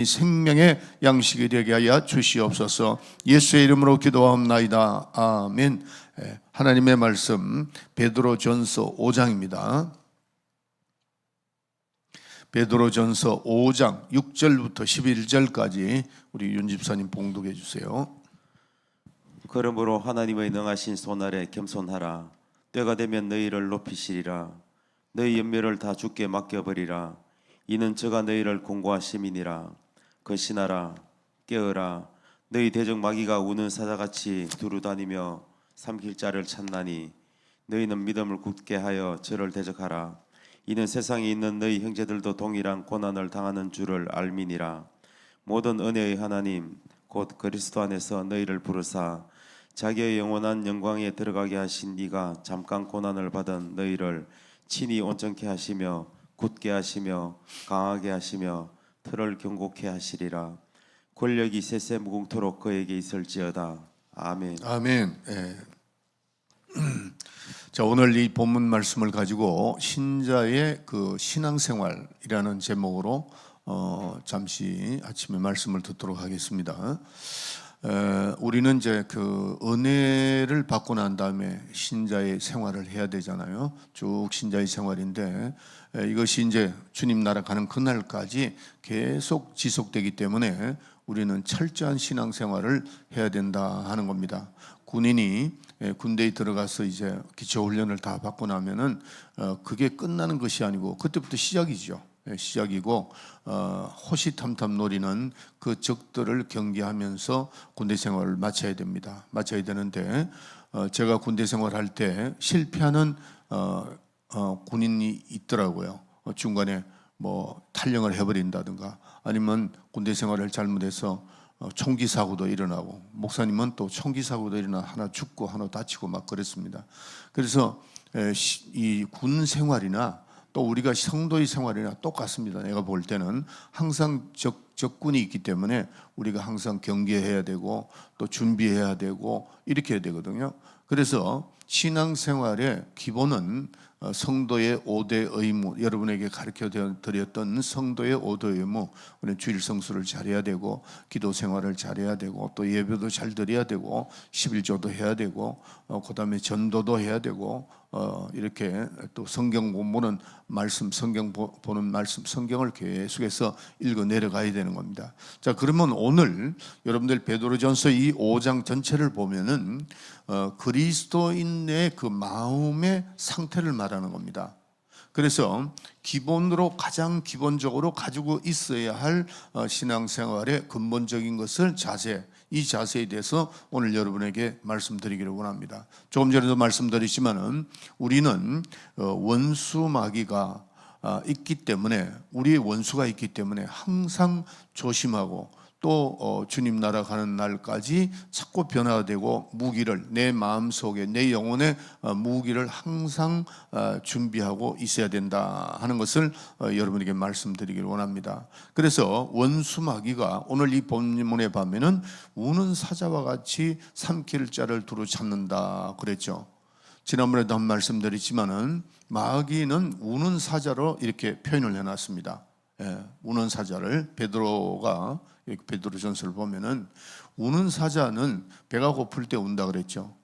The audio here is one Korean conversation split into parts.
이 생명의 양식이 되게 하여 주시옵소서. 예수의 이름으로 기도하옵나이다. 아멘. 예, 하나님의 말씀 베드로전서 5장입니다. 베드로전서 5장 6절부터 11절까지 우리 윤 집사님 봉독해 주세요. 그러므로 하나님의 능하신 손아래 겸손하라 때가 되면 너희를 높이시리라 너희 연멸을 다 주께 맡겨버리라 이는 저가 너희를 공고하심이니라 거신하라 깨어라. 너희 대적 마귀가 우는 사자같이 두루 다니며 삼킬 자를 찾나니 너희는 믿음을 굳게 하여 저를 대적하라. 이는 세상에 있는 너희 형제들도 동일한 고난을 당하는 줄을 알미니라. 모든 은혜의 하나님 곧 그리스도 안에서 너희를 부르사 자기의 영원한 영광에 들어가게 하신 이가 잠깐 고난을 받은 너희를 친히 온전케 하시며 굳게 하시며 강하게 하시며 틀을 경고케 하시리라 권력이 세세 무궁토록 그에게 있을지어다 아멘 아멘. 예. 자 오늘 이 본문 말씀을 가지고 신자의 그 신앙생활이라는 제목으로 어, 잠시 아침에 말씀을 듣도록 하겠습니다. 에, 우리는 이제 그 은혜를 받고 난 다음에 신자의 생활을 해야 되잖아요. 쭉 신자의 생활인데 에, 이것이 이제 주님 나라 가는 그날까지 계속 지속되기 때문에 우리는 철저한 신앙 생활을 해야 된다 하는 겁니다. 군인이 예, 군대에 들어가서 이제 기초 훈련을 다 받고 나면은 어, 그게 끝나는 것이 아니고 그때부터 시작이죠. 예, 시작이고 어, 호시탐탐 노리는 그 적들을 경계하면서 군대 생활을 마쳐야 됩니다. 마쳐야 되는데 어, 제가 군대 생활할 때 실패하는 어, 어, 군인이 있더라고요. 어, 중간에 뭐 탈령을 해버린다든가 아니면 군대 생활을 잘못해서 어, 총기 사고도 일어나고 목사님은 또 총기 사고도 일어나 하나 죽고 하나 다치고 막 그랬습니다. 그래서 이 군 생활이나 또 우리가 성도의 생활이나 똑같습니다. 내가 볼 때는 항상 적, 적군이 있기 때문에 우리가 항상 경계해야 되고 또 준비해야 되고 이렇게 해야 되거든요. 그래서 신앙생활의 기본은 어, 성도의 5대 의무, 여러분에게 가르쳐 드렸던 성도의 5대 의무, 우리는 주일 성수를 잘해야 되고, 기도 생활을 잘해야 되고, 또 예배도 잘 드려야 되고, 11조도 해야 되고, 어, 그 다음에 전도도 해야 되고, 어, 이렇게 또 성경 공부는 말씀, 성경 보, 보는 말씀, 성경을 계속해서 읽어 내려가야 되는 겁니다. 자, 그러면 오늘 여러분들 베드로전서 이 5장 전체를 보면은 어, 그리스도인의 그 마음의 상태를 말하는 겁니다. 그래서 기본으로 가장 기본적으로 가지고 있어야 할 어, 신앙생활의 근본적인 것을 자세, 이 자세에 대해서 오늘 여러분에게 말씀드리기를 원합니다. 조금 전에도 말씀드렸지만은 우리는 어, 원수 마귀가 아, 있기 때문에 우리의 원수가 있기 때문에 항상 조심하고 또 어, 주님 나라 가는 날까지 자꾸 변화되고 무기를 내 마음 속에 내 영혼의 어, 무기를 항상 어, 준비하고 있어야 된다 하는 것을 어, 여러분에게 말씀드리기를 원합니다. 그래서 원수 마귀가 오늘 이 본문에 보면은 우는 사자와 같이 삼킬 자를 두루 찾는다 그랬죠. 지난번에도 한 말씀드렸지만은 마귀는 우는 사자로 이렇게 표현을 해놨습니다. 예, 우는 사자를 베드로가 이렇게 베드로 전서를 보면은 우는 사자는 배가 고플 때 운다 그랬죠.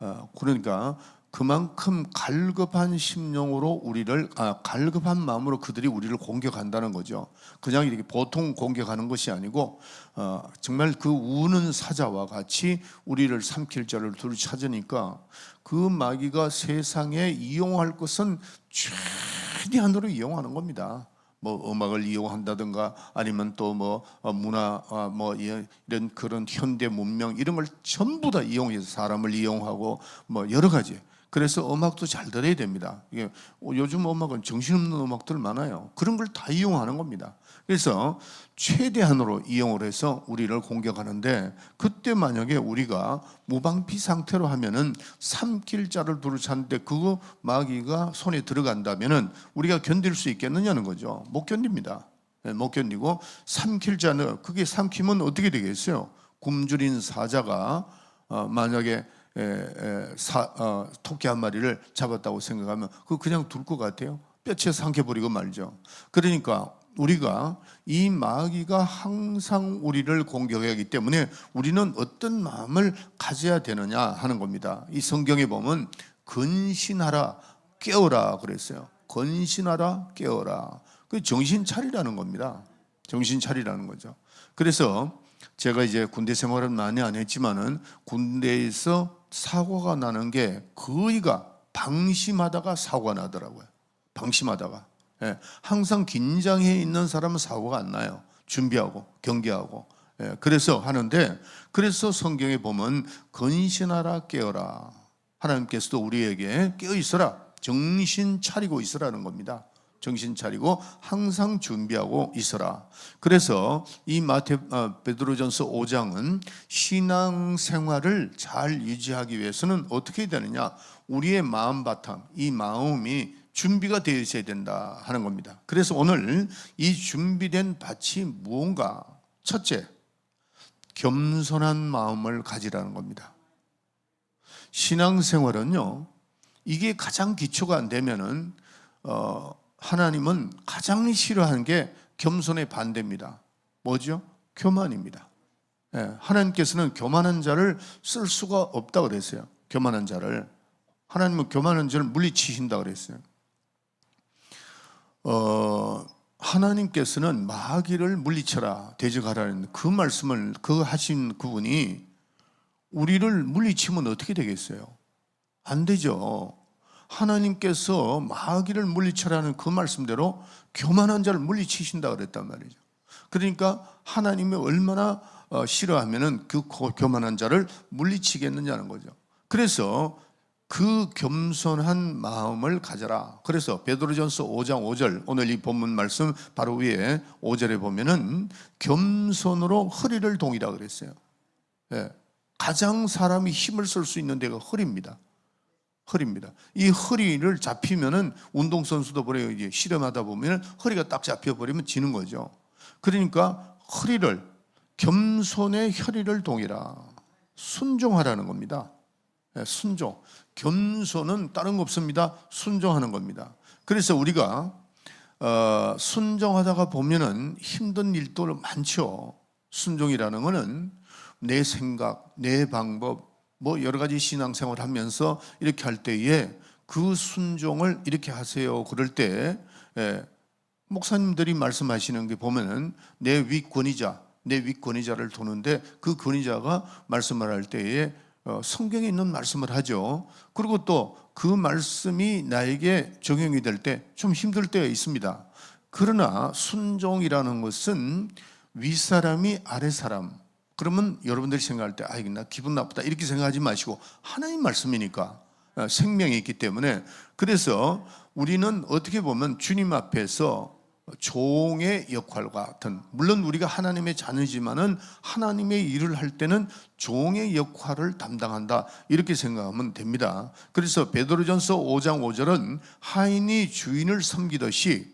어, 그러니까 그만큼 갈급한 심령으로 우리를 아, 갈급한 마음으로 그들이 우리를 공격한다는 거죠. 그냥 이렇게 보통 공격하는 것이 아니고 어, 정말 그 우는 사자와 같이 우리를 삼킬 자를 둘 찾으니까 그 마귀가 세상에 이용할 것은 최대한으로 이용하는 겁니다. 뭐 음악을 이용한다든가 아니면 또 뭐 문화 아, 뭐 이런 그런 현대 문명 이런 걸 전부 다 이용해서 사람을 이용하고 뭐 여러 가지 그래서 음악도 잘 들어야 됩니다. 이게 요즘 음악은 정신없는 음악들 많아요. 그런 걸 다 이용하는 겁니다. 그래서 최대한으로 이용을 해서 우리를 공격하는데 그때 만약에 우리가 무방비 상태로 하면은 삼킬 자를 두루 찾는데 그거 마귀가 손에 들어간다면은 우리가 견딜 수 있겠느냐는 거죠. 못 견딥니다. 네, 못 견디고 삼킬 자는 그게 삼키면 어떻게 되겠어요? 굶주린 사자가 어, 만약에 에, 에, 사, 어, 토끼 한 마리를 잡았다고 생각하면 그거 그냥 둘 것 같아요. 뼈채 삼켜버리고 말죠. 그러니까 우리가 이 마귀가 항상 우리를 공격하기 때문에 우리는 어떤 마음을 가져야 되느냐 하는 겁니다. 이 성경에 보면 근신하라 깨어라 그랬어요. 근신하라 깨어라. 그 정신 차리라는 겁니다. 정신 차리라는 거죠. 그래서 제가 이제 군대 생활은 많이 안 했지만은 군대에서 사고가 나는 게 거의가 방심하다가 사고가 나더라고요. 방심하다가. 예, 항상 긴장해 있는 사람은 사고가 안 나요. 준비하고 경계하고. 예, 그래서 하는데 그래서 성경에 보면 근신하라 깨어라. 하나님께서도 우리에게 깨어 있어라. 정신 차리고 있으라는 겁니다. 정신 차리고 항상 준비하고 있어라. 그래서 이 마태 아, 베드로전서 5장은 신앙 생활을 잘 유지하기 위해서는 어떻게 되느냐? 우리의 마음 바탕, 이 마음이 준비가 되어 있어야 된다 하는 겁니다. 그래서 오늘 이 준비된 밭이 무언가 첫째 겸손한 마음을 가지라는 겁니다. 신앙생활은요, 이게 가장 기초가 안 되면은 어, 하나님은 가장 싫어하는 게 겸손의 반대입니다. 뭐죠? 교만입니다. 예, 하나님께서는 교만한 자를 쓸 수가 없다 그랬어요. 교만한 자를 하나님은 교만한 자를 물리치신다 그랬어요. 어, 하나님께서는 마귀를 물리쳐라 대적하라는 그 말씀을 그 하신 그분이 우리를 물리치면 어떻게 되겠어요? 안 되죠. 하나님께서 마귀를 물리쳐라는 그 말씀대로 교만한 자를 물리치신다 그랬단 말이죠. 그러니까 하나님이 얼마나 어, 싫어하면은 그 고- 교만한 자를 물리치겠느냐는 거죠. 그래서 그 겸손한 마음을 가져라. 그래서 베드로전서 5장 5절 오늘 이 본문 말씀 바로 위에 5절에 보면은 겸손으로 허리를 동이라 그랬어요. 예. 가장 사람이 힘을 쓸 수 있는 데가 허리입니다. 허리입니다. 이 허리를 잡히면은 운동선수도 그래요. 이제 실험하다 보면 허리가 딱 잡혀버리면 지는 거죠. 그러니까 허리를 겸손의 혈의를 동이라 순종하라는 겁니다. 예, 순종. 겸손은 다른 거 없습니다. 순종하는 겁니다. 그래서 우리가 어, 순종하다가 보면은 힘든 일도 많죠. 순종이라는 거는 내 생각, 내 방법, 뭐 여러 가지 신앙생활 하면서 이렇게 할 때에 그 순종을 이렇게 하세요. 그럴 때 예, 목사님들이 말씀하시는 게 보면은 내 윗권위자, 내 윗권위자를 두는데 그 권위자가 말씀을 할 때에 어, 성경에 있는 말씀을 하죠. 그리고 또 그 말씀이 나에게 적용이 될 때 좀 힘들 때가 있습니다. 그러나 순종이라는 것은 윗사람이 아랫사람. 그러면 여러분들이 생각할 때, 아 이, 나 기분 나쁘다. 이렇게 생각하지 마시고, 하나님 말씀이니까. 어, 생명이 있기 때문에. 그래서 우리는 어떻게 보면 주님 앞에서 종의 역할과 같은, 물론 우리가 하나님의 자녀지만은 하나님의 일을 할 때는 종의 역할을 담당한다. 이렇게 생각하면 됩니다. 그래서 베드로전서 5장 5절은 하인이 주인을 섬기듯이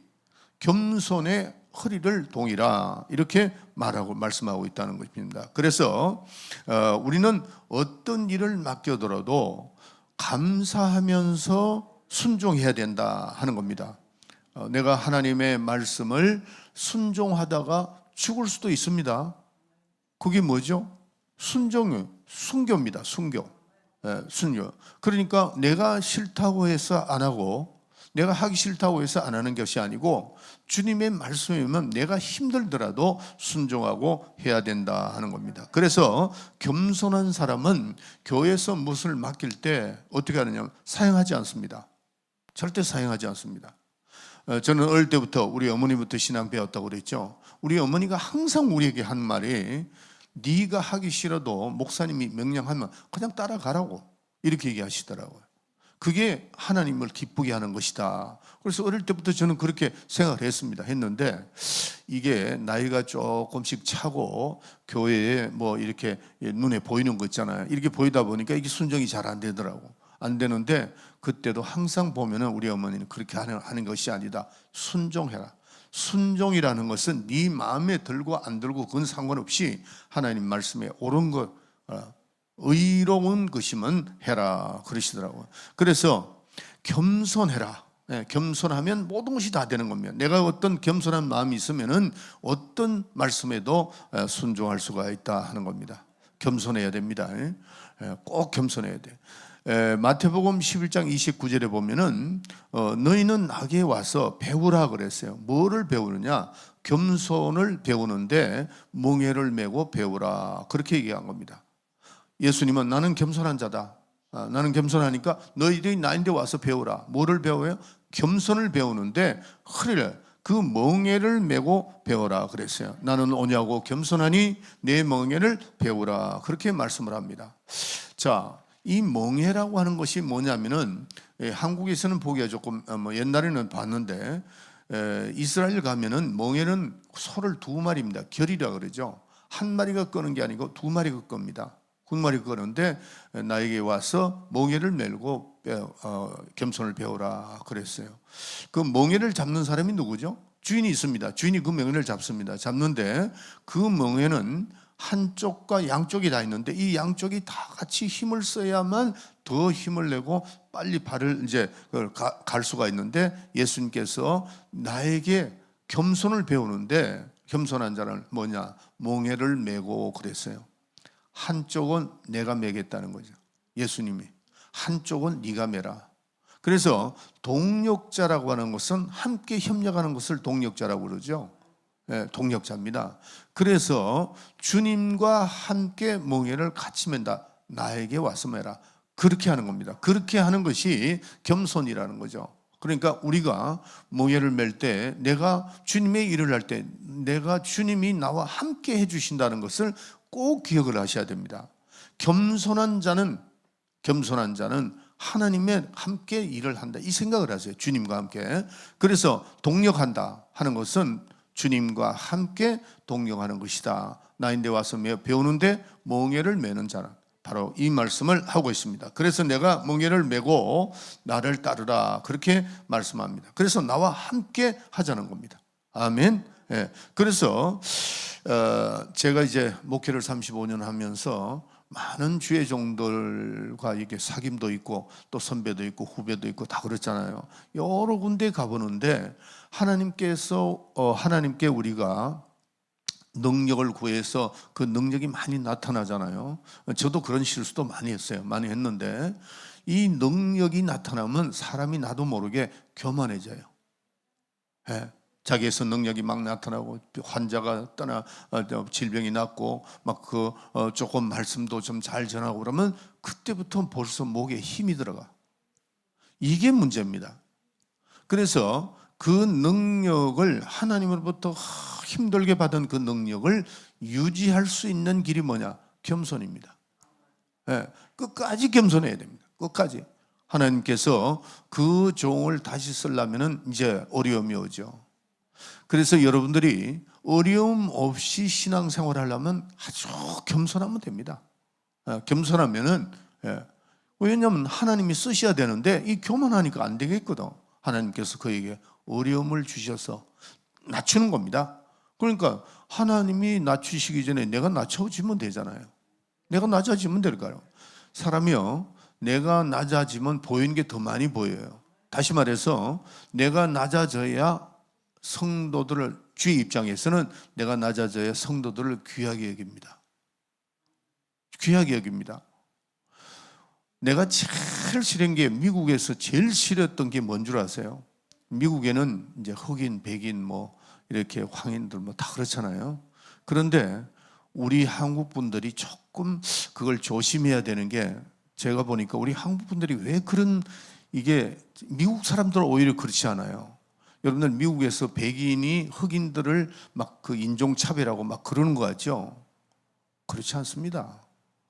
겸손의 허리를 동이라 이렇게 말하고 말씀하고 있다는 것입니다. 그래서 어, 우리는 어떤 일을 맡겨들어도 감사하면서 순종해야 된다 하는 겁니다. 어, 내가 하나님의 말씀을 순종하다가 죽을 수도 있습니다. 그게 뭐죠? 순종은 순교입니다. 순교. 예, 순교. 그러니까 내가 싫다고 해서 안 하고 내가 하기 싫다고 해서 안 하는 것이 아니고 주님의 말씀이면 내가 힘들더라도 순종하고 해야 된다 하는 겁니다. 그래서 겸손한 사람은 교회에서 무엇을 맡길 때 어떻게 하느냐 사용하지 않습니다. 절대 사용하지 않습니다. 어, 저는 어릴 때부터 우리 어머니부터 신앙 배웠다고 그랬죠. 우리 어머니가 항상 우리에게 한 말이 네가 하기 싫어도 목사님이 명령하면 그냥 따라가라고 이렇게 얘기하시더라고요. 그게 하나님을 기쁘게 하는 것이다. 그래서 어릴 때부터 저는 그렇게 생각을 했습니다. 했는데 이게 나이가 조금씩 차고 교회에 뭐 이렇게 눈에 보이는 거 있잖아요. 이렇게 보이다 보니까 이게 순정이 잘 안 되더라고. 안 되는데 그때도 항상 보면은 우리 어머니는 그렇게 하는, 것이 아니다. 순종해라. 순종이라는 것은 네 마음에 들고 안 들고 그건 상관없이 하나님 말씀에 옳은 것, 어, 의로운 것이면 해라 그러시더라고요. 그래서 겸손해라. 예, 겸손하면 모든 것이 다 되는 겁니다. 내가 어떤 겸손한 마음이 있으면은 어떤 말씀에도 에, 순종할 수가 있다 하는 겁니다. 겸손해야 됩니다. 예, 예, 꼭 겸손해야 돼. 에, 마태복음 11장 29절에 보면은 어, 너희는 나게 와서 배우라 그랬어요. 뭐를 배우느냐? 겸손을 배우는데 멍에를 메고 배우라 그렇게 얘기한 겁니다. 예수님은 나는 겸손한 자다. 아, 나는 겸손하니까 너희들이 나인데 와서 배우라. 뭐를 배워요? 겸손을 배우는데 허리를 그 멍에를 메고 배워라 그랬어요. 나는 오냐고 겸손하니 내 멍에를 배우라. 그렇게 말씀을 합니다. 자, 이 멍에라고 하는 것이 뭐냐면은 예, 한국에서는 보기가 조금 어, 뭐 옛날에는 봤는데 에, 이스라엘 가면은 멍에는 소를 두 마리입니다. 결이라 그러죠. 한 마리가 끄는 게 아니고 두 마리가 끕니다. 두 마리 끄는데 나에게 와서 멍에를 메고 배- 어, 겸손을 배우라 그랬어요. 그 멍에를 잡는 사람이 누구죠? 주인이 있습니다. 주인이 그 멍에를 잡습니다. 잡는데 그 멍에는 한쪽과 양쪽이 다 있는데 이 양쪽이 다 같이 힘을 써야만 더 힘을 내고 빨리 발을 이제 가- 갈 수가 있는데 예수님께서 나에게 겸손을 배우는데 겸손한 자는 뭐냐 멍에를 메고 그랬어요. 한쪽은 내가 매겠다는 거죠. 예수님이 한쪽은 네가 매라. 그래서 동력자라고 하는 것은 함께 협력하는 것을 동력자라고 그러죠. 예, 동력자입니다. 그래서 주님과 함께 멍에를 같이 맨다. 나에게 와서 매라. 그렇게 하는 겁니다. 그렇게 하는 것이 겸손이라는 거죠. 그러니까 우리가 멍에를 맬 때 내가 주님의 일을 할 때 내가 주님이 나와 함께 해주신다는 것을 꼭 기억을 하셔야 됩니다. 겸손한 자는 겸손한 자는 하나님의 함께 일을 한다. 이 생각을 하세요. 주님과 함께. 그래서 동력한다 하는 것은 주님과 함께 동력하는 것이다. 나인데 와서 매- 배우는데 멍에를 매는 자는 바로 이 말씀을 하고 있습니다. 그래서 내가 멍에를 메고 나를 따르라 그렇게 말씀합니다. 그래서 나와 함께 하자는 겁니다. 아멘. 예. 그래서 어, 제가 이제 목회를 35년 하면서 많은 주의 종들과 이게 사귐도 있고 또 선배도 있고 후배도 있고 다 그렇잖아요. 여러 군데 가보는데 하나님께서 어, 하나님께 우리가 능력을 구해서 그 능력이 많이 나타나잖아요. 저도 그런 실수도 많이 했어요. 많이 했는데 이 능력이 나타나면 사람이 나도 모르게 교만해져요. 예. 자기에서 능력이 막 나타나고 환자가 떠나 어, 저 질병이 낫고 막 그 조금 말씀도 좀 잘 전하고 그러면 그때부터 벌써 목에 힘이 들어가. 이게 문제입니다. 그래서 그 능력을 하나님으로부터 힘들게 받은 그 능력을 유지할 수 있는 길이 뭐냐? 겸손입니다. 예, 끝까지 겸손해야 됩니다. 끝까지. 하나님께서 그 종을 다시 쓰려면은 이제 어려움이 오죠. 그래서 여러분들이 어려움 없이 신앙생활 하려면 아주 겸손하면 됩니다. 예, 겸손하면은 예, 왜냐하면 하나님이 쓰셔야 되는데 이 교만하니까 안 되겠거든. 하나님께서 그에게 어려움을 주셔서 낮추는 겁니다. 그러니까 하나님이 낮추시기 전에 내가 낮춰지면 되잖아요. 내가 낮아지면 될까요? 사람이요, 내가 낮아지면 보이는 게 더 많이 보여요. 다시 말해서 내가 낮아져야 성도들을 주의 입장에서는 내가 낮아져야 성도들을 귀하게 여깁니다. 귀하게 여깁니다. 내가 제일 싫은 게 미국에서 제일 싫었던 게 뭔 줄 아세요? 미국에는 이제 흑인, 백인 뭐 이렇게 황인들 뭐 다 그렇잖아요. 그런데 우리 한국 분들이 조금 그걸 조심해야 되는 게 제가 보니까 우리 한국 분들이 왜 그런 이게 미국 사람들은 오히려 그렇지 않아요. 여러분들 미국에서 백인이 흑인들을 막 그 인종 차별하고 막 그러는 거 같죠? 그렇지 않습니다.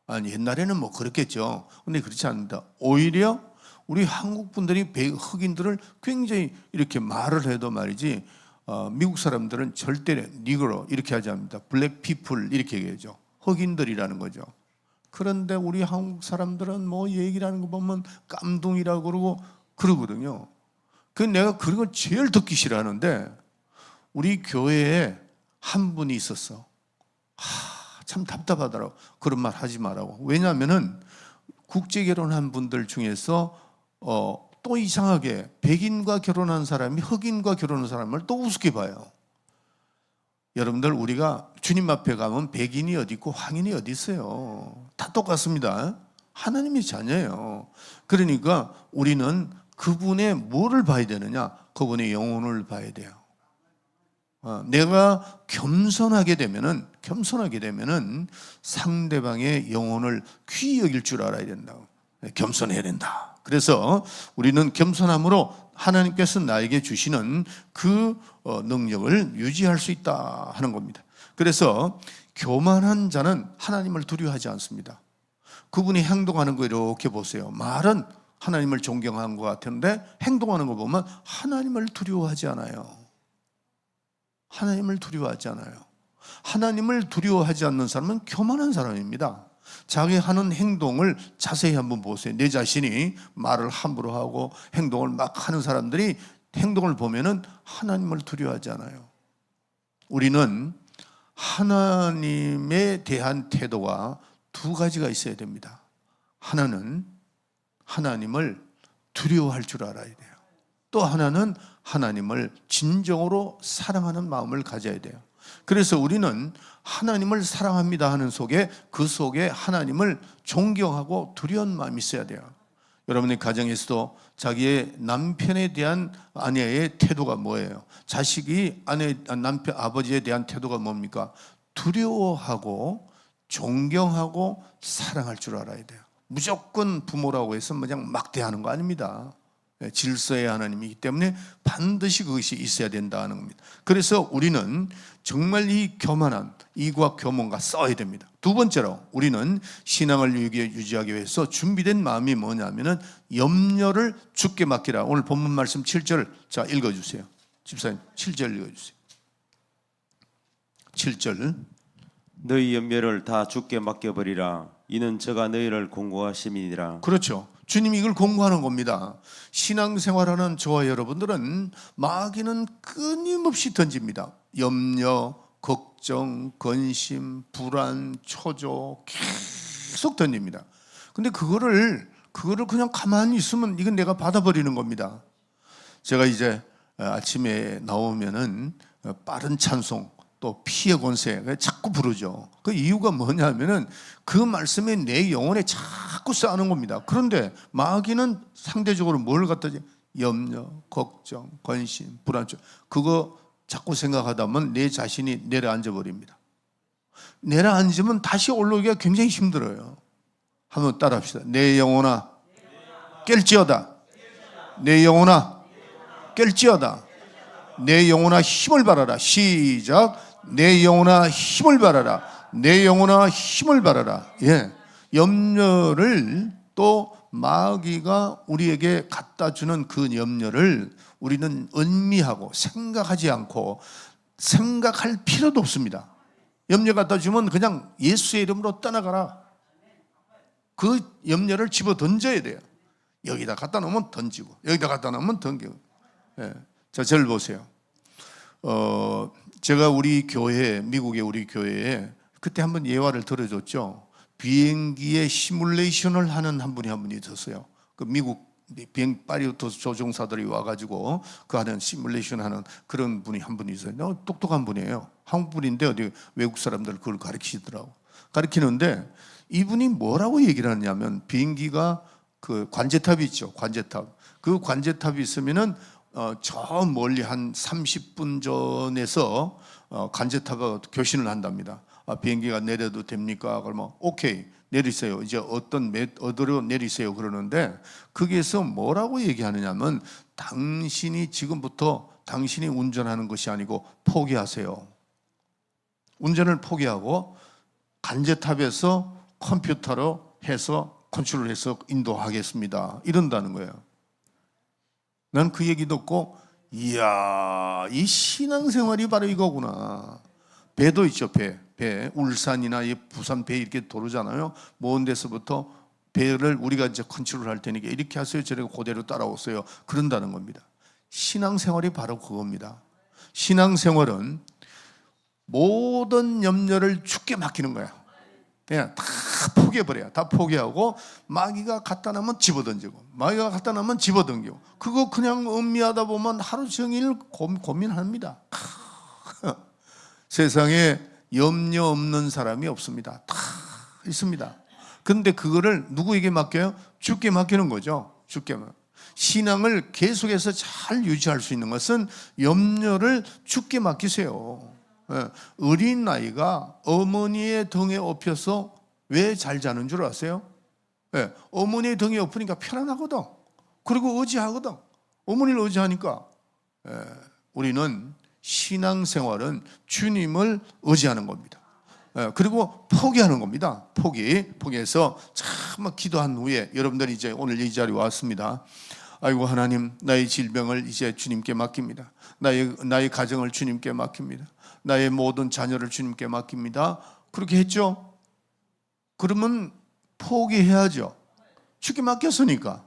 아니 옛날에는 뭐 그렇겠죠. 근데 그렇지 않습니다. 오히려 우리 한국 분들이 백- 흑인들을 굉장히 이렇게 말을 해도 말이지 어, 미국 사람들은 절대 니그로 이렇게 하지 않습니다. 블랙 피플 이렇게 얘기하죠. 흑인들이라는 거죠. 그런데 우리 한국 사람들은 뭐 얘기라는 거 보면 깜둥이라고 그러고 그러거든요. 그 내가 그런 걸 제일 듣기 싫어하는데 우리 교회에 한 분이 있었어. 하, 참 답답하더라고. 그런 말 하지 말라고. 왜냐하면은 국제 결혼한 분들 중에서 어, 또 이상하게 백인과 결혼한 사람이 흑인과 결혼한 사람을 또 우습게 봐요. 여러분들 우리가 주님 앞에 가면 백인이 어디 있고 황인이 어디 있어요. 다 똑같습니다. 하나님의 자녀예요. 그러니까 우리는 그분의 뭐를 봐야 되느냐? 그분의 영혼을 봐야 돼요. 어, 내가 겸손하게 되면은 겸손하게 되면은 상대방의 영혼을 귀히 여길 줄 알아야 된다고. 네, 겸손해야 된다. 그래서 우리는 겸손함으로 하나님께서 나에게 주시는 그 어, 능력을 유지할 수 있다 하는 겁니다. 그래서 교만한 자는 하나님을 두려워하지 않습니다. 그분이 행동하는 거 이렇게 보세요. 말은 하나님을 존경한 것 같은데 행동하는 거 보면 하나님을 두려워하지 않아요. 하나님을 두려워하지 않아요. 하나님을 두려워하지 않는 사람은 교만한 사람입니다. 자기 하는 행동을 자세히 한번 보세요. 내 자신이 말을 함부로 하고 행동을 막 하는 사람들이 행동을 보면은 하나님을 두려워하지 않아요. 우리는 하나님에 대한 태도가 두 가지가 있어야 됩니다. 하나는 하나님을 두려워할 줄 알아야 돼요. 또 하나는 하나님을 진정으로 사랑하는 마음을 가져야 돼요. 그래서 우리는 하나님을 사랑합니다 하는 속에 그 속에 하나님을 존경하고 두려운 마음이 있어야 돼요. 여러분의 가정에서도 자기의 남편에 대한 아내의 태도가 뭐예요? 자식이 아내 남편 아버지에 대한 태도가 뭡니까? 두려워하고 존경하고 사랑할 줄 알아야 돼요. 무조건 부모라고 해서 그냥 막 대하는 거 아닙니다. 예, 질서의 하나님이기 때문에 반드시 그것이 있어야 된다는 겁니다. 그래서 우리는 정말 이 교만한 이과 교mon과 써야 됩니다. 두 번째로 우리는 신앙을 유지- 유지하기 위해서 준비된 마음이 뭐냐면은 염려를 죽게 맡기라. 오늘 본문 말씀 7절 자 읽어 주세요. 집사님 7절 읽어 주세요. 7절 너희 연멸을 다 주께 맡겨 버리라 이는 저가 너희를 공고하심이니라 그렇죠. 주님이 이걸 공부하는 겁니다. 신앙생활하는 저와 여러분들은 마귀는 끊임없이 던집니다. 염려, 걱정, 근심, 불안, 초조 계속 던집니다. 근데 그거를 그거를 그냥 가만히 있으면 이건 내가 받아버리는 겁니다. 제가 이제 어, 아침에 나오면은 어, 빠른 찬송 또 피의 권세 자꾸 부르죠. 그 이유가 뭐냐면은 그 말씀이 내 영혼에 자꾸 쌓는 겁니다. 그런데 마귀는 상대적으로 뭘 갖다 줘? 염려, 걱정, 관심, 불안 그거 자꾸 생각하다 보면 내 자신이 내려앉아 버립니다. 내려앉으면 다시 올라오기가 굉장히 힘들어요. 한번 따라합시다. 내 영혼아 깰지어다. 내 영혼아 깰지어다. 내 영혼아 힘을 발하라. 시작. 내 영혼아 힘을 발하라. 내 영혼아 힘을 발하라. 예. 염려를 또 마귀가 우리에게 갖다 주는 그 염려를 우리는 은미하고 생각하지 않고 생각할 필요도 없습니다. 염려 갖다 주면 그냥 예수의 이름으로 떠나가라. 그 염려를 집어 던져야 돼요. 여기다 갖다 놓으면 던지고 여기다 갖다 놓으면 던지고. 예. 자, 저를 보세요. 어, 제가 우리 교회, 미국의 우리 교회에 그때 한번 예화를 들어줬죠. 비행기에 시뮬레이션을 하는 한 분이 한 분이 있었어요. 그 미국 비행 파리오토 조종사들이 와가지고 그 하는 시뮬레이션 하는 그런 분이 한 분이 있어요. 너 똑똑한 분이에요. 한국 분인데 어디 외국 사람들 그걸 가르치시더라고. 가르치는데 이분이 뭐라고 얘기를 하냐면 비행기가 그 관제탑이 있죠. 관제탑. 그 관제탑이 있으면은 어, 저 멀리 한 30분 전에서 어, 관제탑가 교신을 한답니다. 아, 비행기가 내려도 됩니까? 그러면 오케이 내리세요. 이제 어떤 몇 어디로 내리세요 그러는데 거기에서 뭐라고 얘기하느냐면 당신이 지금부터 당신이 운전하는 것이 아니고 포기하세요. 운전을 포기하고 관제탑에서 컴퓨터로 해서 컨트롤해서 인도하겠습니다. 이런다는 거예요. 난 그 얘기 듣고 이야 이 신앙생활이 바로 이거구나. 배도 있죠 배. 배 울산이나 이 부산 배 이렇게 도르잖아요. 먼 데서부터 배를 우리가 이제 컨트롤할 테니까 이렇게 하세요. 저렇게 그대로 따라오세요. 그런다는 겁니다. 신앙생활이 바로 그겁니다. 신앙생활은 모든 염려를 죽게 맡기는 거야. 그냥 다 포기해버려요. 다 포기하고 마귀가 갖다 놓으면 집어던지고 마귀가 갖다 놓으면 집어던지고 그거 그냥 음미하다 보면 하루 종일 고, 고민합니다. 세상에 염려 없는 사람이 없습니다. 다 있습니다. 근데 그거를 누구에게 맡겨요? 주께 맡기는 거죠. 주께만. 신앙을 계속해서 잘 유지할 수 있는 것은 염려를 주께 맡기세요. 예, 어린 나이가 어머니의 등에 업혀서 왜 잘 자는 줄 아세요? 예, 어머니의 등에 엎으니까 편안하거든. 그리고 의지하거든. 어머니를 의지하니까. 예, 우리는 신앙생활은 주님을 의지하는 겁니다. 예, 그리고 포기하는 겁니다. 포기. 포기해서 참 기도한 후에 여러분들이 이제 오늘 이 자리에 왔습니다. 아이고 하나님 나의 질병을 이제 주님께 맡깁니다. 나의 나의 가정을 주님께 맡깁니다. 나의 모든 자녀를 주님께 맡깁니다. 그렇게 했죠? 그러면 포기해야죠. 주께 맡겼으니까.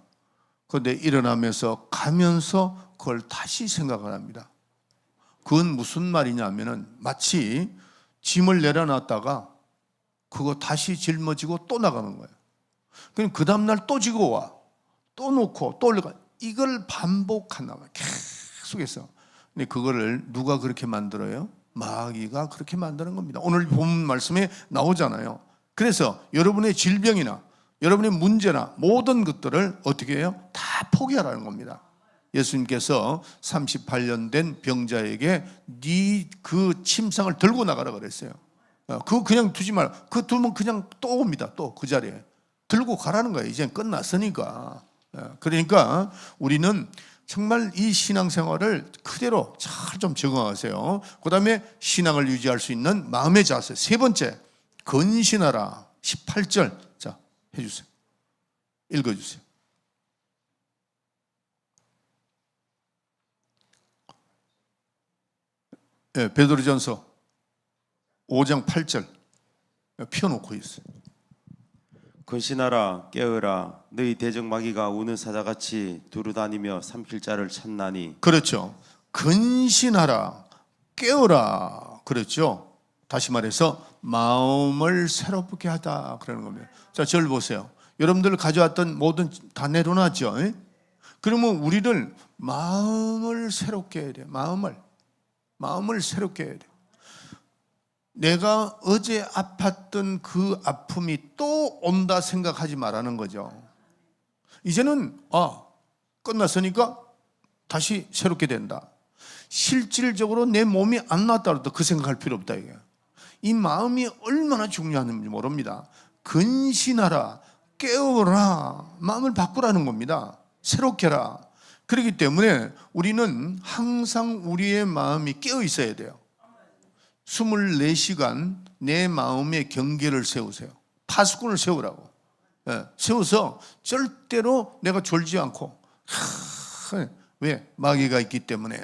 그런데 일어나면서 가면서 그걸 다시 생각을 합니다. 그건 무슨 말이냐면은 마치 짐을 내려놨다가 그거 다시 짊어지고 또 나가는 거예요. 그럼 그 다음날 또 지고 와. 또 놓고 또 올려가. 이걸 반복한다. 계속해서. 근데 그거를 누가 그렇게 만들어요? 마귀가 그렇게 만드는 겁니다. 오늘 본 말씀에 나오잖아요. 그래서 여러분의 질병이나 여러분의 문제나 모든 것들을 어떻게 해요? 다 포기하라는 겁니다. 예수님께서 38년 된 병자에게 네 그 침상을 들고 나가라 그랬어요. 어, 그거 그냥 두지 말. 그 두면 그냥 또 옵니다. 또 그 자리에 들고 가라는 거예요. 이제 끝났으니까. 어, 그러니까 우리는 정말 이 신앙생활을 그대로 잘 좀 적응하세요. 그 다음에 신앙을 유지할 수 있는 마음의 자세. 세 번째 근신하라. 18절 자 해주세요. 읽어주세요. 예, 베드로전서 5장 8절 펴놓고 있어요. 근신하라 깨어라 너희 대적 마귀가 우는 사자같이 두루다니며 삼킬 자를 찾나니 그렇죠. 근신하라, 깨어라. 그렇죠. 다시 말해서 마음을 새롭게 하다 그러는 겁니다. 자, 저를 보세요. 여러분들 가져왔던 모든 다 내려놨죠. 예? 그러면 우리를 마음을 새롭게 해야 돼. 마음을 마음을 새롭게 해야 돼. 내가 어제 아팠던 그 아픔이 또 온다 생각하지 말라는 거죠. 이제는 아 끝났으니까 다시 새롭게 된다. 실질적으로 내 몸이 안 나왔다 그래도 그 생각할 필요 없다 이게. 이 마음이 얼마나 중요한지 모릅니다. 근신하라, 깨어라, 마음을 바꾸라는 겁니다. 새롭게 해라. 그렇기 때문에 우리는 항상 우리의 마음이 깨어 있어야 돼요. 24시간 내 마음의 경계를 세우세요. 파수꾼을 세우라고. 예, 세워서 절대로 내가 졸지 않고 하, 왜 마귀가 있기 때문에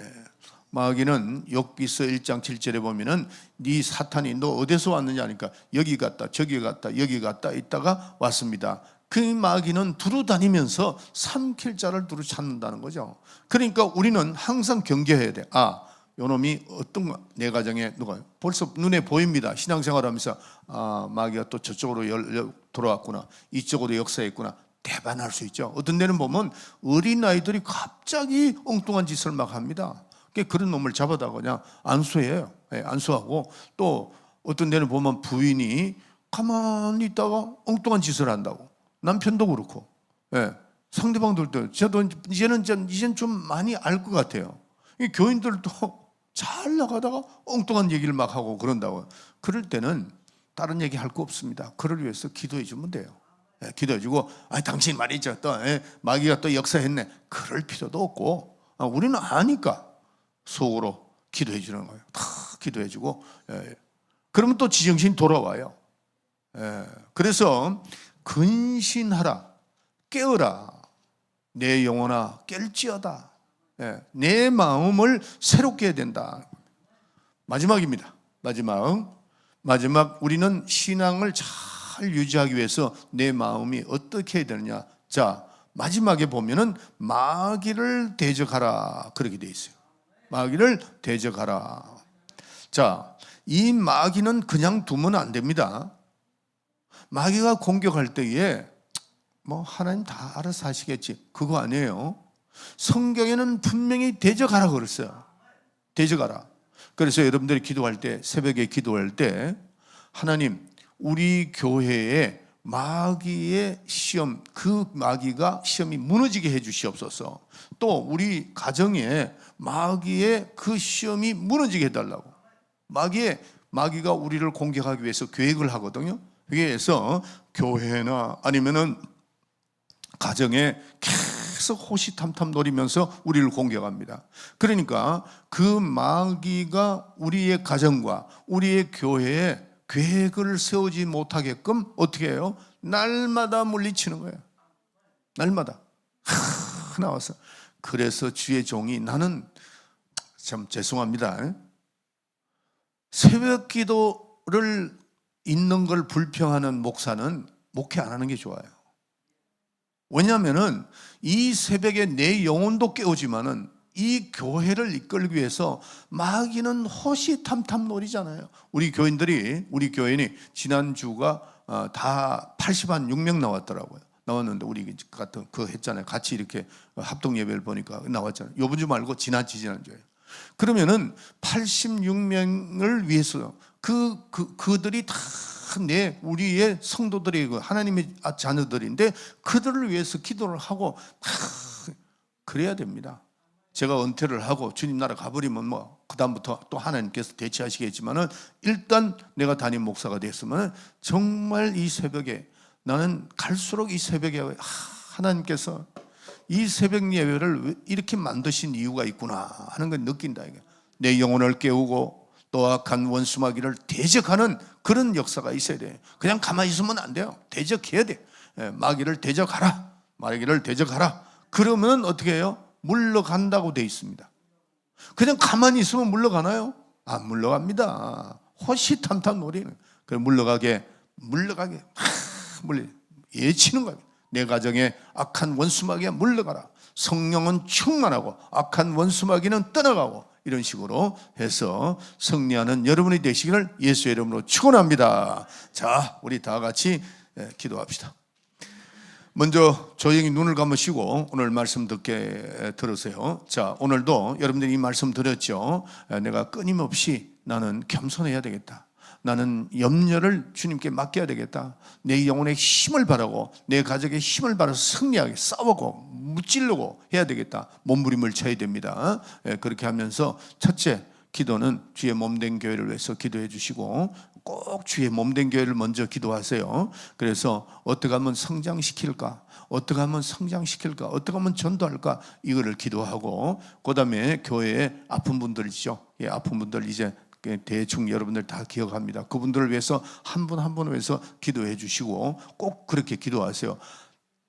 마귀는 욥기서 1장 7절에 보면은 네 사탄이 너 어디서 왔느냐 하니까 여기 갔다 저기 갔다 여기 갔다 있다가 왔습니다. 그 마귀는 두루 다니면서 삼킬 자를 두루 찾는다는 거죠. 그러니까 우리는 항상 경계해야 돼. 아, 요놈이 어떤 거- 내 가정에 누가 벌써 눈에 보입니다. 신앙생활하면서 아 마귀가 또 저쪽으로 열, 열- 돌아왔구나. 이쪽으로 역사했구나. 대반할 수 있죠. 어떤 데는 보면 어린 아이들이 갑자기 엉뚱한 짓을 막 합니다. 그런 놈을 잡아다 그냥 안수해요. 예, 안수하고 또 어떤 데는 보면 부인이 가만히 있다가 엉뚱한 짓을 한다고. 남편도 그렇고. 예, 상대방들도 저도 이제는 좀 이제는 좀 많이 알 것 같아요. 이 교인들도 잘 나가다가 엉뚱한 얘기를 막 하고 그런다고. 그럴 때는 다른 얘기 할 거 없습니다. 그를 위해서 기도해 주면 돼요. 예, 기도해 주고, 아, 당신 말이죠. 또, 예, 마귀가 또 역사했네. 그럴 필요도 없고, 아, 우리는 아니까 속으로 기도해 주는 거예요. 다 기도해 주고, 예, 그러면 또 지정신 돌아와요. 예, 그래서 근신하라, 깨어라, 내 영혼아 깰지어다. 예, 내 마음을 새롭게 해야 된다. 마지막입니다. 마지막. 마지막 우리는 신앙을 잘 유지하기 위해서 내 마음이 어떻게 해야 되느냐. 자, 마지막에 보면은 마귀를 대적하라. 그렇게 돼 있어요. 마귀를 대적하라. 자, 이 마귀는 그냥 두면 안 됩니다. 마귀가 공격할 때에 뭐 하나님 다 알아서 하시겠지. 그거 아니에요. 성경에는 분명히 대적하라 그랬어요. 대적하라. 그래서 여러분들이 기도할 때 새벽에 기도할 때 하나님 우리 교회에 마귀의 시험 그 마귀가 시험이 무너지게 해 주시옵소서. 또 우리 가정에 마귀의 그 시험이 무너지게 해 달라고. 마귀의 마귀가 우리를 공격하기 위해서 계획을 하거든요. 그래서 교회나 아니면은 가정에 계속 호시탐탐 노리면서 우리를 공격합니다. 그러니까 그 마귀가 우리의 가정과 우리의 교회에 계획을 세우지 못하게끔 어떻게 해요? 날마다 물리치는 거예요. 날마다. 하, 나와서. 그래서 주의 종이 나는 참 죄송합니다. 새벽 기도를 있는 걸 불평하는 목사는 목회 안 하는 게 좋아요. 왜냐하면은 이 새벽에 내 영혼도 깨우지만은 이 교회를 이끌기 위해서 마귀는 호시탐탐 노리잖아요. 우리 교인들이 우리 교인이 지난 주가 어, 다 80한 6명 나왔더라고요. 나왔는데 우리 같은 그 했잖아요. 같이 이렇게 합동 예배를 보니까 나왔잖아요. 요번 주 말고 지난 지지난 주에. 그러면은 86명을 위해서 그, 그 그들이 다 내 우리의 성도들이 그 하나님의 자녀들인데 그들을 위해서 기도를 하고 다 그래야 됩니다. 제가 은퇴를 하고 주님 나라 가버리면 뭐 그다음부터 또 하나님께서 대체하시겠지만은 일단 내가 담임 목사가 됐으면 정말 이 새벽에 나는 갈수록 이 새벽에 하, 하나님께서 이 새벽 예배를 왜 이렇게 만드신 이유가 있구나 하는 걸 느낀다 이게. 내 영혼을 깨우고 또 악한 원수마귀를 대적하는 그런 역사가 있어야 돼. 그냥 가만히 있으면 안 돼요. 대적해야 돼. 예, 마귀를 대적하라. 마귀를 대적하라. 그러면 어떻게 해요? 물러간다고 돼 있습니다. 그냥 가만히 있으면 물러가나요? 안 물러갑니다. 호시탐탐 노리는. 그 물러가게 물러가게 하, 물려 예치는 거예요. 내 가정에 악한 원수마귀가 물러가라. 성령은 충만하고 악한 원수마귀는 떠나가고 이런 식으로 해서 승리하는 여러분이 되시기를 예수의 이름으로 축원합니다. 자, 우리 다 같이 예, 기도합시다. 먼저 조용히 눈을 감으시고 오늘 말씀 듣게 들으세요. 자, 오늘도 여러분들이 이 말씀 들었죠. 내가 끊임없이 나는 겸손해야 되겠다. 나는 염려를 주님께 맡겨야 되겠다. 내 영혼의 힘을 바라고 내 가족의 힘을 바라서 승리하게 싸우고 무찔르고 해야 되겠다. 몸부림을 쳐야 됩니다. 예, 그렇게 하면서 첫째 기도는 주의 몸된 교회를 위해서 기도해 주시고 꼭 주의 몸된 교회를 먼저 기도하세요. 그래서 어떻게 하면 성장시킬까? 어떻게 하면 성장시킬까? 어떻게 하면 전도할까? 이거를 기도하고 그다음에 교회에 아픈 분들 있죠. 예, 아픈 분들 이제 대충 여러분들 다 기억합니다. 그분들을 위해서 한 분 한 분을 위해서 기도해 주시고 꼭 그렇게 기도하세요.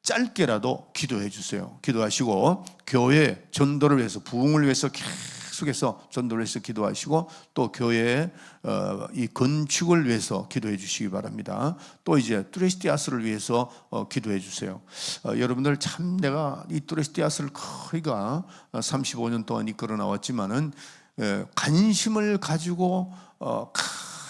짧게라도 기도해 주세요. 기도하시고 교회 전도를 위해서 부흥을 위해서 계속해서 전도를 위해서 기도하시고 또 교회 어, 이 건축을 위해서 기도해 주시기 바랍니다. 또 이제 뚜레스티아스를 위해서 어, 기도해 주세요. 어, 여러분들 참 내가 이 뚜레스티아스를 거의가 35년 동안 이끌어 나왔지만은 예, 관심을 가지고 어, 카,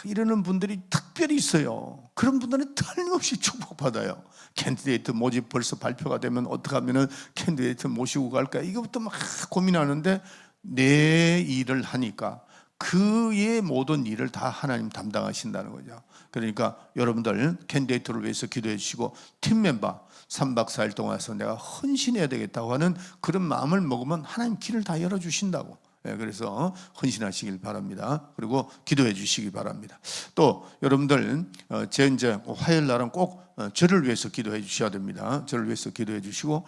이러는 분들이 특별히 있어요. 그런 분들은 틀림없이 축복받아요. 캔디데이트 모집 벌써 발표가 되면 어떻게 하면은 캔디데이트 모시고 갈까? 이거부터 막 고민하는데 내 일을 하니까 그의 모든 일을 다 하나님 담당하신다는 거죠. 그러니까 여러분들 캔디데이트를 위해서 기도해 주시고 팀 멤버 3박 4일 동안에서 내가 헌신해야 되겠다고 하는 그런 마음을 먹으면 하나님 길을 다 열어 주신다고. 예, 그래서 헌신하시길 바랍니다. 그리고 기도해 주시기 바랍니다. 또 여러분들 어, 제 이제 화요일 날은 꼭 어, 저를 위해서 기도해 주셔야 됩니다. 저를 위해서 기도해 주시고